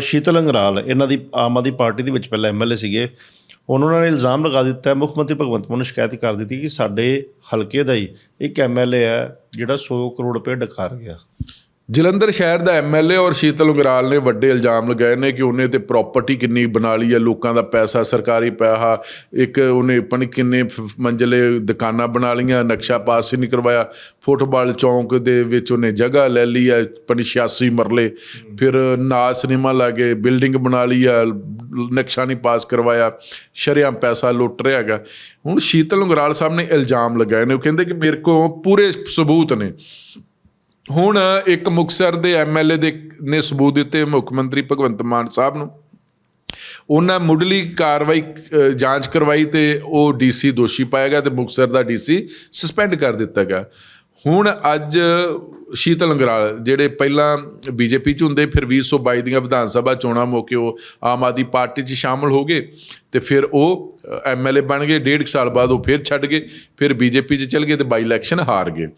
ਸ਼ੀਤਲ ਅੰਗਰਾਲ, ਇਹਨਾਂ ਦੀ ਆਮ ਆਦਮੀ ਪਾਰਟੀ ਦੇ ਵਿੱਚ ਪਹਿਲਾਂ ਐਮਐਲਏ ਸੀਗੇ। ਉਹਨਾਂ ਨੇ ਇਲਜ਼ਾਮ ਲਗਾ ਦਿੱਤਾ ਹੈ ਮੁੱਖ ਮੰਤਰੀ ਭਗਵੰਤ ਮਾਨ ਨੂੰ ਸ਼ਿਕਾਇਤ ਕਰ ਦਿੱਤੀ ਕਿ ਸਾਡੇ ਹਲਕੇ ਦਾ ਹੀ ਇੱਕ ਐਮਐਲਏ ਹੈ ਜਿਹੜਾ 100 ਕਰੋੜ ਰੁਪਏ ਡਕਾਰ ਗਿਆ। ਜਲੰਧਰ ਸ਼ਹਿਰ ਦਾ ਐਮਐਲਏ ਔਰ ਸ਼ੀਤਲ ਉਗਰਾਲ ਨੇ ਵੱਡੇ ਇਲਜ਼ਾਮ ਲਗਾਏ ਨੇ ਕਿ ਉਹਨੇ ਤੇ ਪ੍ਰਾਪਰਟੀ ਕਿੰਨੀ ਬਣਾ ਲਈ ਹੈ, ਲੋਕਾਂ ਦਾ ਪੈਸਾ, ਸਰਕਾਰੀ ਪੈਸਾ, ਇੱਕ ਉਹਨੇ ਪਣ ਕਿੰਨੇ ਫ- ਮੰਜ਼ਲੇ ਦੁਕਾਨਾਂ ਬਣਾ ਲਈਆਂ, ਨਕਸ਼ਾ ਪਾਸ ਹੀ ਨਹੀਂ ਕਰਵਾਇਆ। ਫੁੱਟਬਾਲ ਚੌਂਕ ਦੇ ਵਿੱਚ ਉਹਨੇ ਜਗ੍ਹਾ ਲੈ ਲਈ ਹੈ ਪਣ 86 ਮਰਲੇ। ਫਿਰ ਨਾ ਸਿਨੇਮਾ ਲਾਗੇ, ਬਿਲਡਿੰਗ ਬਣਾ ਲਈ ਆ ਨਕਸ਼ਾ ਨਹੀਂ ਪਾਸ ਕਰਵਾਇਆ, ਸ਼ਰਿਆਂ ਪੈਸਾ ਲੁੱਟ ਰਿਹਾ ਹੈਗਾ। ਹੁਣ ਸ਼ੀਤਲ ਉਗਰਾਲ ਸਾਹਿਬ ਨੇ ਇਲਜ਼ਾਮ ਲਗਾਏ ਨੇ, ਉਹ ਕਹਿੰਦੇ ਕਿ ਮੇਰੇ ਕੋਲ ਪੂਰੇ ਸਬੂਤ ਨੇ। ਹੁਣ ਇੱਕ ਮੁਕਤਸਰ ਦੇ ਐਮਐਲਏ ਦੇ ਨੇ ਸਬੂਤ ਦਿੱਤੇ ਮੁੱਖ ਮੰਤਰੀ ਭਗਵੰਤ ਮਾਨ ਸਾਹਿਬ ਨੂੰ। ਉਹਨਾਂ ਮੁੱਢਲੀ ਕਾਰਵਾਈ ਜਾਂਚ ਕਰਵਾਈ ਤੇ ਉਹ ਡੀਸੀ ਦੋਸ਼ੀ ਪਾਇਆ ਗਿਆ ਤੇ ਮੁਕਤਸਰ ਦਾ ਡੀਸੀ ਸਸਪੈਂਡ ਕਰ ਦਿੱਤਾ ਗਿਆ। ਹੁਣ ਅੱਜ ਸ਼ੀਤਲ ਅੰਗਰਾਲ, ਜਿਹੜੇ ਪਹਿਲਾਂ ਬੀਜੇਪੀ ਚ ਹੁੰਦੇ, ਫਿਰ 2022 ਦੀਆਂ ਵਿਧਾਨ ਸਭਾ ਚੋਣਾਂ ਮੌਕੇ ਉਹ ਆਮ ਆਦਮੀ ਪਾਰਟੀ ਚ ਸ਼ਾਮਲ ਹੋ ਗਏ ਤੇ ਫਿਰ ਉਹ ਐਮਐਲਏ ਬਣ ਗਏ। ਡੇਢ ਕੁ ਸਾਲ ਬਾਅਦ ਉਹ ਫਿਰ ਛੱਡ ਗਏ, ਫਿਰ ਬੀਜੇਪੀ ਚ ਚਲ ਗਏ ਤੇ ਬਾਈ ਇਲੈਕਸ਼ਨ ਹਾਰ ਗਏ।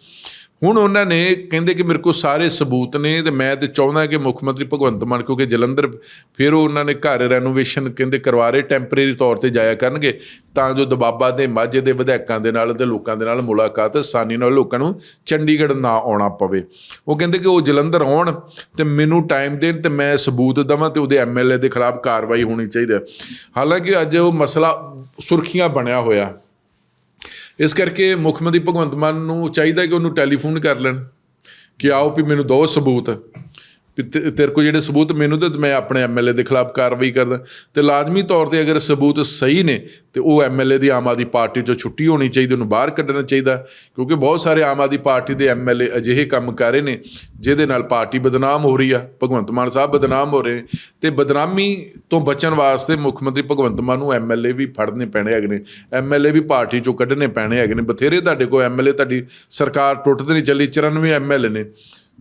ਹੁਣ ਉਹਨਾਂ ਨੇ ਕਹਿੰਦੇ ਕਿ ਮੇਰੇ ਕੋਲ ਸਾਰੇ ਸਬੂਤ ਨੇ ਤੇ ਮੈਂ ਤੇ ਚਾਹੁੰਦਾ ਕਿ ਮੁੱਖ ਮੰਤਰੀ ਭਗਵੰਤ ਮਾਨ, ਕਿਉਂਕਿ ਜਲੰਧਰ ਫਿਰ ਉਹ ਉਹਨਾਂ ਨੇ ਘਰ ਰੈਨੋਵੇਸ਼ਨ ਕਹਿੰਦੇ ਕਰਵਾ ਰਹੇ ਟੈਂਪਰੇਰੀ ਤੌਰ ਤੇ ਜਾਇਆ ਕਰਨਗੇ, ਤਾਂ ਜੋ ਦਬਾਬਾ ਦੇ ਮਾਝੇ ਦੇ ਵਿਧਾਇਕਾਂ ਦੇ ਨਾਲ ਤੇ ਲੋਕਾਂ ਦੇ ਨਾਲ ਮੁਲਾਕਾਤ ਆਸਾਨੀ ਨਾਲ ਲੋਕਾਂ ਨੂੰ ਚੰਡੀਗੜ੍ਹ ਨਾ ਆਉਣਾ ਪਵੇ। ਉਹ ਕਹਿੰਦੇ ਕਿ ਉਹ ਜਲੰਧਰ ਆਉਣ ਤੇ ਮੈਨੂੰ ਟਾਈਮ ਦੇਣ ਤੇ ਮੈਂ ਸਬੂਤ ਦਵਾਂ ਤੇ ਉਹਦੇ ਐਮਐਲਏ ਦੇ ਖਿਲਾਫ ਕਾਰਵਾਈ ਹੋਣੀ ਚਾਹੀਦੀ ਹੈ। ਹਾਲਾਂਕਿ ਅੱਜ ਉਹ ਮਸਲਾ ਸੁਰਖੀਆਂ ਬਣਿਆ ਹੋਇਆ। ਇਸ ਕਰਕੇ ਮੁੱਖ ਮੰਤਰੀ ਭਗਵੰਤ ਮਾਨ ਨੂੰ ਚਾਹੀਦਾ ਕਿ ਉਹਨੂੰ ਟੈਲੀਫੋਨ ਕਰ ਲੈਣ ਕਿ ਆਓ ਵੀ ਮੈਨੂੰ ਦੋ ਸਬੂਤ। ਤੇਰੇ ਕੋਲ ਜਿਹੜੇ ਸਬੂਤ ਮੈਨੂੰ ਦੇ, ਤੇ ਮੈਂ ਆਪਣੇ ਐਮਐਲਏ ਦੇ ਖਿਲਾਫ ਕਾਰਵਾਈ ਕਰਦਾ। ਤੇ ਲਾਜ਼ਮੀ ਤੌਰ ਤੇ ਅਗਰ ਸਬੂਤ ਸਹੀ ਨੇ, ਤੇ ਉਹ ਐਮਐਲਏ ਦੀ ਆਮ ਆਦਮੀ ਪਾਰਟੀ ਚੋਂ ਛੁੱਟੀ ਹੋਣੀ ਚਾਹੀਦੀ, ਉਹਨੂੰ ਬਾਹਰ ਕੱਢਣਾ ਚਾਹੀਦਾ। ਕਿਉਂਕਿ ਬਹੁਤ ਸਾਰੇ ਆਮ ਆਦਮੀ ਪਾਰਟੀ ਦੇ ਐਮਐਲਏ ਅਜਿਹੇ ਕੰਮ ਕਰ ਰਹੇ ਨੇ, ਜਿਹਦੇ ਨਾਲ ਪਾਰਟੀ ਬਦਨਾਮ ਹੋ ਰਹੀ ਆ, ਭਗਵੰਤ ਮਾਨ ਸਾਹਿਬ ਬਦਨਾਮ ਹੋ ਰਹੇ ਨੇ। ਤੇ ਬਦਨਾਮੀ ਤੋਂ ਬਚਣ ਵਾਸਤੇ ਮੁੱਖ ਮੰਤਰੀ ਭਗਵੰਤ ਮਾਨ ਨੂੰ ਐਮਐਲਏ ਵੀ ਫੜਨੇ ਪੈਣੇ ਹੈਗੇ ਨੇ ਐਮਐਲਏ ਵੀ ਪਾਰਟੀ ਚੋਂ ਕੱਢਣੇ ਪੈਣੇ ਹੈਗੇ ਨੇ। ਬਥੇਰੇ ਤੁਹਾਡੇ ਕੋਲ ਐਮਐਲਏ ਤੁਹਾਡੀ ਸਰਕਾਰ ਟੁੱਟਦੇ ਨਹੀਂ, ਚੱਲੀ 94 ਐਮਐਲਏ ਨੇ।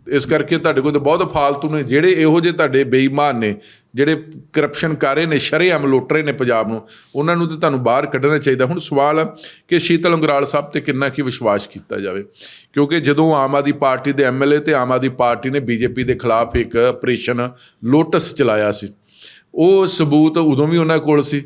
ਇਸ ਕਰਕੇ ਤੁਹਾਡੇ ਕੋਲ ਤਾਂ ਬਹੁਤ ਫਾਲਤੂ ਨੇ, ਜਿਹੜੇ ਇਹੋ ਜਿਹੇ ਤੁਹਾਡੇ ਬੇਈਮਾਨ ਨੇ, ਜਿਹੜੇ ਕਰਪਸ਼ਨ ਕਰ ਰਹੇ ਨੇ, ਸ਼ਰੇਆਮ ਲੁੱਟ ਰਹੇ ਨੇ ਪੰਜਾਬ ਨੂੰ, ਉਹਨਾਂ ਨੂੰ ਤਾਂ ਤੁਹਾਨੂੰ ਬਾਹਰ ਕੱਢਣਾ ਚਾਹੀਦਾ। ਹੁਣ ਸਵਾਲ ਆ ਕਿ ਸ਼ੀਤਲ ਅੰਗਰਾਲ ਸਾਹਿਬ ਤੇ ਕਿੰਨਾ ਕੀ ਵਿਸ਼ਵਾਸ ਕੀਤਾ ਜਾਵੇ? ਕਿਉਂਕਿ ਜਦੋਂ ਆਮ ਆਦਮੀ ਪਾਰਟੀ ਦੇ ਐਮਐਲਏ ਤੇ ਆਮ ਆਦਮੀ ਪਾਰਟੀ ਨੇ ਬੀਜੇਪੀ ਦੇ ਖਿਲਾਫ ਇੱਕ ਆਪਰੇਸ਼ਨ ਲੋਟਸ ਚਲਾਇਆ ਸੀ, ਉਹ ਸਬੂਤ ਉਦੋਂ ਵੀ ਉਹਨਾਂ ਕੋਲ ਸੀ।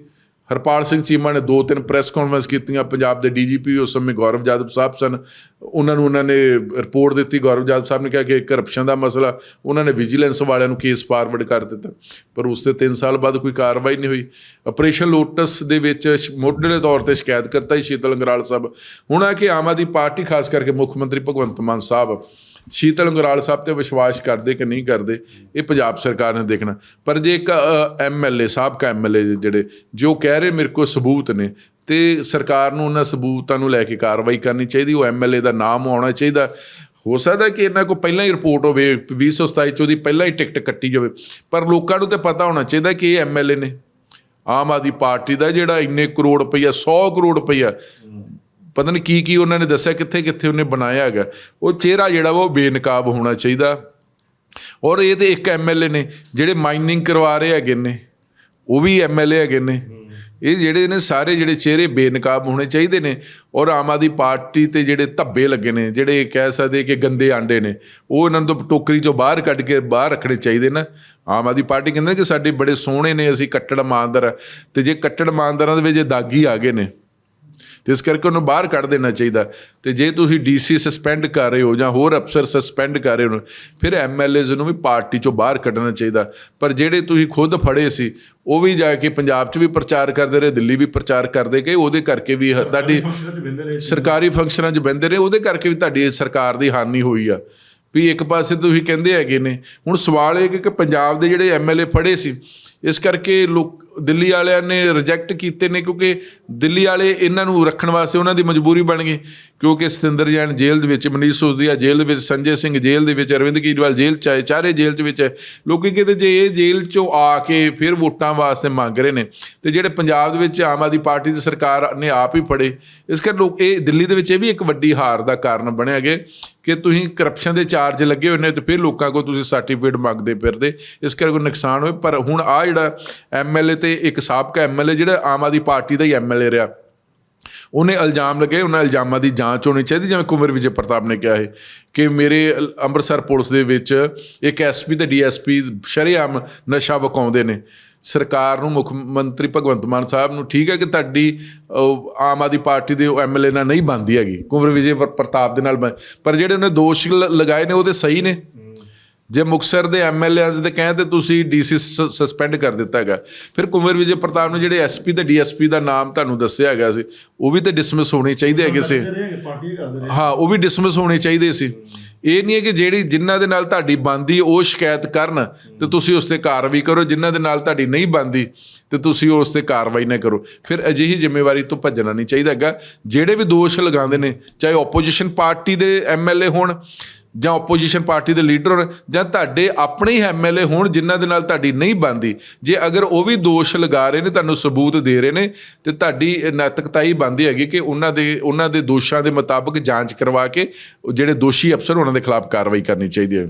ਹਰਪਾਲ ਸਿੰਘ ਚੀਮਾ ਨੇ ਦੋ ਤਿੰਨ ਪ੍ਰੈਸ ਕਾਨਫਰੰਸ ਕੀਤੀਆਂ, ਪੰਜਾਬ ਦੇ ਡੀਜੀਪੀ ਉਸ ਸਮੇਂ ਗੌਰਵ ਜਾਦਵ ਸਾਹਿਬ ਸਨ। ਉਹਨਾਂ ਨੂੰ ਉਹਨਾਂ ਨੇ ਰਿਪੋਰਟ ਦਿੱਤੀ, ਗੌਰਵ ਜਾਦਵ ਸਾਹਿਬ ਨੇ ਕਿਹਾ ਕਿ ਕਰਪਸ਼ਨ ਦਾ ਮਸਲਾ, ਉਹਨਾਂ ਨੇ ਵਿਜੀਲੈਂਸ ਵਾਲਿਆਂ ਨੂੰ ਕੇਸ ਫਾਰਵਰਡ ਕਰ ਦਿੱਤਾ। ਪਰ ਉਸ ਤੇ 3 ਸਾਲ ਬਾਅਦ ਕੋਈ ਕਾਰਵਾਈ ਨਹੀਂ ਹੋਈ। ਆਪਰੇਸ਼ਨ ਲੋਟਸ ਦੇ ਵਿੱਚ ਸ਼- ਤੌਰ ਤੇ ਸ਼ਿਕਾਇਤ ਕਰਤਾ ਹੀ ਸ਼ੀਤਲ ਅੰਗਰਾਲ ਸਾਹਿਬ ਹੁਣ ਆ ਕਿ ਆਮ ਆਦਮੀ ਪਾਰਟੀ, ਖਾਸ ਕਰਕੇ ਮੁੱਖ ਮੰਤਰੀ ਭਗਵੰਤ ਮਾਨ ਸਾਹਿਬ ਸ਼ੀਤਲ ਅੰਗਰਾਲ ਸਾਹਿਬ ਤੇ ਵਿਸ਼ਵਾਸ ਕਰਦੇ ਕਿ ਨਹੀਂ ਕਰਦੇ, ਇਹ ਪੰਜਾਬ ਸਰਕਾਰ ਨੇ ਦੇਖਣਾ। ਪਰ ਜੇ ਇੱਕ ਐਮਐਲਏ ਸਾਬਕਾ ਐਮਐਲਏ ਜਿਹੜੇ, ਜੋ ਕਹਿ ਰਹੇ ਮੇਰੇ ਕੋਲ ਸਬੂਤ ਨੇ, ਤੇ ਸਰਕਾਰ ਨੂੰ ਉਹਨਾਂ ਸਬੂਤਾਂ ਨੂੰ ਲੈ ਕੇ ਕਾਰਵਾਈ ਕਰਨੀ ਚਾਹੀਦੀ, ਉਹ ਐਮਐਲਏ ਦਾ ਨਾਮ ਆਉਣਾ ਚਾਹੀਦਾ। ਹੋ ਸਕਦਾ ਕਿ ਇਹਨਾਂ ਕੋਲ ਪਹਿਲਾਂ ਹੀ ਰਿਪੋਰਟ ਹੋਵੇ 2027 ਚ ਉਹਦੀ ਪਹਿਲਾਂ ਹੀ ਟਿਕਟ ਕੱਟੀ ਜਾਵੇ। ਪਰ ਲੋਕਾਂ ਨੂੰ ਤੇ ਪਤਾ ਹੋਣਾ ਚਾਹੀਦਾ ਕਿ ਇਹ ਐਮਐਲਏ ਨੇ। ਆਮ ਆਦਮੀ ਪਾਰਟੀ ਦਾ ਜਿਹੜਾ ਇੰਨੇ ਕਰੋੜ ਰੁਪਈਆ 100 ਕਰੋੜ ਰੁਪਈਆ ਪਤਾ ਨਹੀਂ ਕੀ ਕੀ ਉਹਨਾਂ ਨੇ ਦੱਸਿਆ, ਕਿੱਥੇ ਕਿੱਥੇ ਉਹਨੇ ਬਣਾਇਆ ਹੈਗਾ। ਉਹ ਚਿਹਰਾ ਜਿਹੜਾ ਵਾ ਉਹ ਬੇਨਕਾਬ ਹੋਣਾ ਚਾਹੀਦਾ। ਔਰ ਇਹ ਤੇ ਇੱਕ ਐਮਐਲਏ ਨੇ, ਜਿਹੜੇ ਮਾਈਨਿੰਗ ਕਰਵਾ ਰਹੇ ਹੈਗੇ ਨੇ, ਉਹ ਵੀ ਐਮਐਲਏ ਹੈਗੇ ਨੇ। ਇਹ ਜਿਹੜੇ ਨੇ ਸਾਰੇ ਜਿਹੜੇ ਚਿਹਰੇ ਬੇਨਕਾਬ ਹੋਣੇ ਚਾਹੀਦੇ ਨੇ। ਔਰ ਆਮ ਆਦਮੀ ਪਾਰਟੀ ਤੇ ਜਿਹੜੇ ਧੱਬੇ ਲੱਗੇ ਨੇ, ਜਿਹੜੇ ਕਹਿ ਸਕਦੇ ਕਿ ਗੰਦੇ ਆਂਡੇ ਨੇ, ਉਹ ਇਹਨਾਂ ਨੂੰ ਟੋਕਰੀ ਚੋਂ ਬਾਹਰ ਕੱਢ ਕੇ ਬਾਹਰ ਰੱਖਣੇ ਚਾਹੀਦੇ ਨਾ। ਆਮ ਆਦਮੀ ਪਾਰਟੀ ਕਹਿੰਦੇ ਨੇ ਕਿ ਸਾਡੇ ਬੜੇ ਸੋਹਣੇ ਨੇ, ਅਸੀਂ ਕੱਟੜ ਇਮਾਨਦਾਰ ਆ। ਤੇ ਜੇ ਕੱਟੜ ਇਮਾਨਦਾਰਾਂ ਦੇ ਵਿੱਚ ਜੇ ਦਾਗੀ ਆ ਗਏ ਨੇ ਤੇ ਇਸ ਕਰਕੇ ਉਹਨੂੰ ਬਾਹਰ ਕੱਢ ਦੇਣਾ ਚਾਹੀਦਾ। ਤੇ ਜੇ ਤੁਸੀਂ ਡੀਸੀ ਸਸਪੈਂਡ ਕਰ ਰਹੇ ਹੋ ਜਾਂ ਹੋਰ ਅਫਸਰ ਸਸਪੈਂਡ ਕਰ ਰਹੇ ਹੋ ਫਿਰ ਐਮਐਲਏਜ਼ ਨੂੰ ਵੀ ਪਾਰਟੀ ਚੋਂ ਬਾਹਰ ਕੱਢਣਾ ਚਾਹੀਦਾ। ਪਰ ਜਿਹੜੇ ਤੁਸੀਂ ਖੁਦ ਫੜੇ ਸੀ ਉਹ ਵੀ ਜਾ ਕੇ ਪੰਜਾਬ 'ਚ ਵੀ ਪ੍ਰਚਾਰ ਕਰਦੇ ਰਹੇ ਦਿੱਲੀ ਵੀ ਪ੍ਰਚਾਰ ਕਰਦੇ ਗਏ ਉਹਦੇ ਕਰਕੇ ਵੀ ਤੁਹਾਡੀ ਸਰਕਾਰੀ ਫੰਕਸ਼ਨਾਂ 'ਚ ਬਹਿੰਦੇ ਰਹੇ ਉਹਦੇ ਕਰਕੇ ਵੀ ਤੁਹਾਡੀ ਸਰਕਾਰ ਦੀ ਹਾਨੀ ਹੋਈ ਆ। ਵੀ ਇੱਕ ਪਾਸੇ ਤੁਸੀਂ ਕਹਿੰਦੇ ਹੈਗੇ ਨੇ ਹੁਣ ਸਵਾਲ ਇਹ ਕਿ ਪੰਜਾਬ ਦੇ ਜਿਹੜੇ ਐਮਐਲਏ ਫੜੇ ਸੀ ਇਸ ਕਰਕੇ ਲੋਕ ਦਿੱਲੀ ਵਾਲਿਆਂ ਨੇ ਰਿਜੈਕਟ ਕੀਤੇ ਨੇ ਕਿਉਂਕਿ ਦਿੱਲੀ ਵਾਲੇ ਇਹਨਾਂ ਨੂੰ ਰੱਖਣ ਵਾਸਤੇ ਉਹਨਾਂ ਦੀ ਮਜਬੂਰੀ ਬਣ ਗਈ। ਕਿਉਂਕਿ ਸਤਿੰਦਰ ਜੈਨ ਜੇਲ੍ਹ ਦੇ ਵਿੱਚ, ਮਨੀਸ਼ ਸੋਦੀਆ ਜੇਲ੍ਹ ਦੇ ਵਿੱਚ, ਸੰਜੇ ਸਿੰਘ ਜੇਲ੍ਹ ਦੇ ਵਿੱਚ, ਅਰਵਿੰਦ ਕੇਜਰੀਵਾਲ ਜੇਲ੍ਹ ਚ ਆਏ ਚਾਰੇ ਜੇਲ੍ਹ ਚ ਵਿੱਚ ਹੈ ਲੋਕੀ ਕਿਤੇ ਜੇ ਇਹ ਜੇਲ੍ਹ ਚੋਂ ਆ ਕੇ ਫਿਰ ਵੋਟਾਂ ਵਾਸਤੇ ਮੰਗ ਰਹੇ ਨੇ। ਤੇ ਜਿਹੜੇ ਪੰਜਾਬ ਦੇ ਵਿੱਚ ਆਮ ਆਦਮੀ ਪਾਰਟੀ ਦੀ ਸਰਕਾਰ ਨੇ ਆਪ ਹੀ ਫੜੇ, ਇਸ ਕਰਕੇ ਲੋਕ ਇਹ ਦਿੱਲੀ ਦੇ ਵਿੱਚ ਇਹ ਵੀ ਇੱਕ ਵੱਡੀ ਹਾਰ ਦਾ ਕਾਰਨ ਬਣਿਆ ਗੇ ਕਿ ਤੁਸੀਂ ਕਰਪਸ਼ਨ ਦੇ ਚਾਰਜ ਲੱਗੇ ਹੋਏ ਨੇ ਤੇ ਫਿਰ ਲੋਕਾਂ ਕੋਲ ਤੁਸੀਂ ਸਰਟੀਫਿਕੇਟ ਮੰਗਦੇ ਫਿਰਦੇ। ਇਸ ਕਰਕੇ ਕੋਈ ਨੁਕਸਾਨ ਹੋਏ। ਪਰ ਹੁਣ ਆ ਜਿਹੜਾ ਐਮਐਲਏ ਤੇ ਇੱਕ ਸਾਬਕਾ ਐਮਐਲਏ ਜਿਹੜਾ ਆਮ ਆਦਮੀ ਪਾਰਟੀ ਦਾ ਹੀ ਐਮਐਲਏ ਰਿਹਾ। ਉਹਨੇ ਇਲਜ਼ਾਮ ਲਗਾਏ ਉਹਨਾਂ ਇਲਜ਼ਾਮਾਂ ਦੀ ਜਾਂਚ ਹੋਣੀ ਚਾਹੀਦੀ, ਜਿਵੇਂ ਕੁੰਵਰ ਵਿਜੇ ਪ੍ਰਤਾਪ ਨੇ ਕਿਹਾ ਹੈ ਕਿ ਮੇਰੇ ਅਲ- ਅੰਮ੍ਰਿਤਸਰ ਪੁਲਿਸ ਦੇ ਵਿੱਚ ਇੱਕ ਐਸਪੀ ਤੇ ਡੀਐਸਪੀ ਸ਼ਰੇਆਮ ਨਸ਼ਾ ਵਕਾਉਂਦੇ ਨੇ। ਸਰਕਾਰ ਨੂੰ ਮੁੱਖ ਮੰਤਰੀ ਭਗਵੰਤ ਮਾਨ ਸਾਹਿਬ ਨੂੰ ਠੀਕ ਹੈ ਕਿ ਤੁਹਾਡੀ ਆਮ ਆਦਮੀ ਪਾਰਟੀ ਦੇ ਐਮਐਲਏ ਨਾਲ ਨਹੀਂ ਬੰਦੀ ਹੈਗੀ। ਕੁੰਵਰ ਵਿਜੇ ਪ੍ਰਤਾਪ ਦੇ ਨਾਲ ਪਰ ਜਿਹੜੇ ਉਹਨੇ ਦੋਸ਼ ਲਗਾਏ ਨੇ ਉਹ ਤੇ ਸਹੀ ਨੇ। ਜੇ ਮੁਕਸਰ ਦੇ ਐਮਐਲਏਸ ਦੇ ਕਹੇ ਤੇ ਤੁਸੀਂ ਡੀਸੀ ਸਸਪੈਂਡ ਕਰ ਦਿੱਤਾ ਹੈਗਾ। ਫਿਰ ਕੁੰਵਰ ਵਿਜੇ ਪ੍ਰਤਾਪ ਨੇ ਜਿਹੜੇ ਐਸਪੀ ਤੇ ਡੀਐਸਪੀ ਦਾ ਨਾਮ ਤੁਹਾਨੂੰ ਦੱਸਿਆ ਹੈਗਾ ਸੀ ਉਹ ਵੀ ਤੇ ਡਿਸਮਿਸ ਹੋਣੇ ਚਾਹੀਦੇ ਹੈਗੇ ਸੀ। ਹਾਂ ਉਹ ਵੀ ਡਿਸਮਿਸ ਹੋਣੇ ਚਾਹੀਦੇ ਸੀ। ਇਹ ਨਹੀਂ ਹੈ ਕਿ ਜਿਹੜੀ ਜਿਨ੍ਹਾਂ ਦੇ ਨਾਲ ਤੁਹਾਡੀ ਬੰਦੀ ਉਹ ਸ਼ਿਕਾਇਤ ਕਰਨ ਤੇ ਤੁਸੀਂ ਉਸ ਤੇ ਕਾਰਵਾਈ ਕਰੋ, ਜਿਨ੍ਹਾਂ ਦੇ ਨਾਲ ਤੁਹਾਡੀ ਨਹੀਂ ਬੰਦੀ ਤੇ ਤੁਸੀਂ ਉਸ ਤੇ ਕਾਰਵਾਈ ਨਾ ਕਰੋ। ਫਿਰ ਅਜਿਹੀ ਜ਼ਿੰਮੇਵਾਰੀ ਤੋਂ ਭੱਜਣਾ ਨਹੀਂ ਚਾਹੀਦਾ ਹੈਗਾ। ਜਿਹੜੇ ਵੀ ਦੋਸ਼ ਲਗਾਉਂਦੇ ਨੇ, ਚਾਹੇ ਆਪੋਜੀਸ਼ਨ ਪਾਰਟੀ ਦੇ ਐਮਐਲਏ ਹੋਣ ਜਾਂ ਆਪੋਜੀਸ਼ਨ ਪਾਰਟੀ ਦੇ ਲੀਡਰ ਹੋਣ, ਜਾਂ ਤੁਹਾਡੇ ਆਪਣੇ ਹੀ ਐਮਐਲਏ ਹੋਣ, ਜਿਨ੍ਹਾਂ ਦੇ ਨਾਲ ਤੁਹਾਡੀ ਨਹੀਂ ਬੰਦੀ ਜੇ ਅਗਰ ਉਹ ਵੀ ਦੋਸ਼ ਲਗਾ ਰਹੇ ਨੇ, ਤੁਹਾਨੂੰ ਸਬੂਤ ਦੇ ਰਹੇ ਨੇ, ਤੇ ਤੁਹਾਡੀ ਨੈਤਿਕਤਾ ਹੀ ਬੰਦੀ ਹੈਗੀ ਕਿ ਉਹਨਾਂ ਦੇ ਉਹਨਾਂ ਦੇ ਦੋਸ਼ਾਂ ਦੇ ਮੁਤਾਬਕ ਜਾਂਚ ਕਰਵਾ ਕੇ, ਜਿਹੜੇ ਦੋਸ਼ੀ ਅਫਸਰ, ਉਹਨਾਂ ਦੇ ਖਿਲਾਫ ਕਾਰਵਾਈ ਕਰਨੀ ਚਾਹੀਦੀ ਹੈ।